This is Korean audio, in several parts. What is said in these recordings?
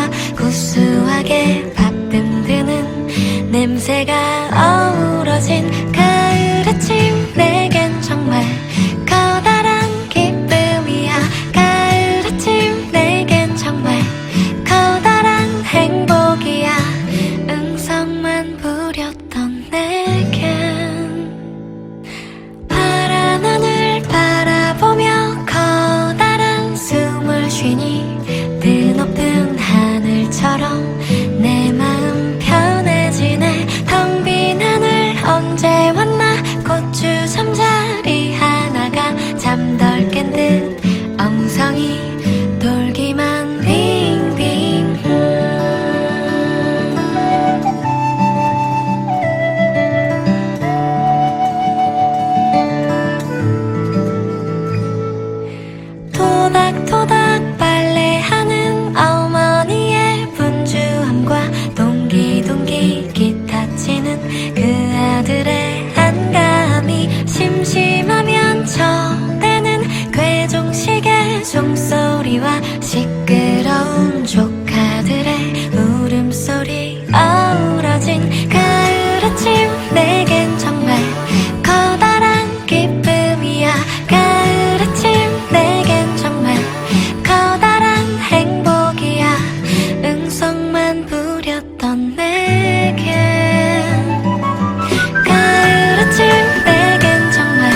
와 구수하게 밥 듬드는 냄새가 어우러진 가을 아침. 내겐 정말 커다란 기쁨이야. 가을 아침 내겐 정말 커다란 행복이야. 응성만 부렸던 내겐. 파란 하늘 바라보며 커다란 숨을 쉬니 大人 응성만 부렸던 내겐 가을 아침 내겐 정말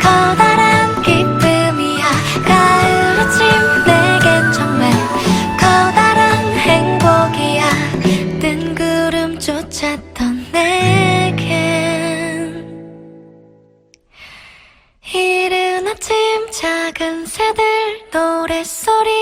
커다란 기쁨이야. 가을 아침 내겐 정말 커다란 행복이야. 뜬 구름 쫓았던 내겐 이른 아침 작은 새들 노랫소리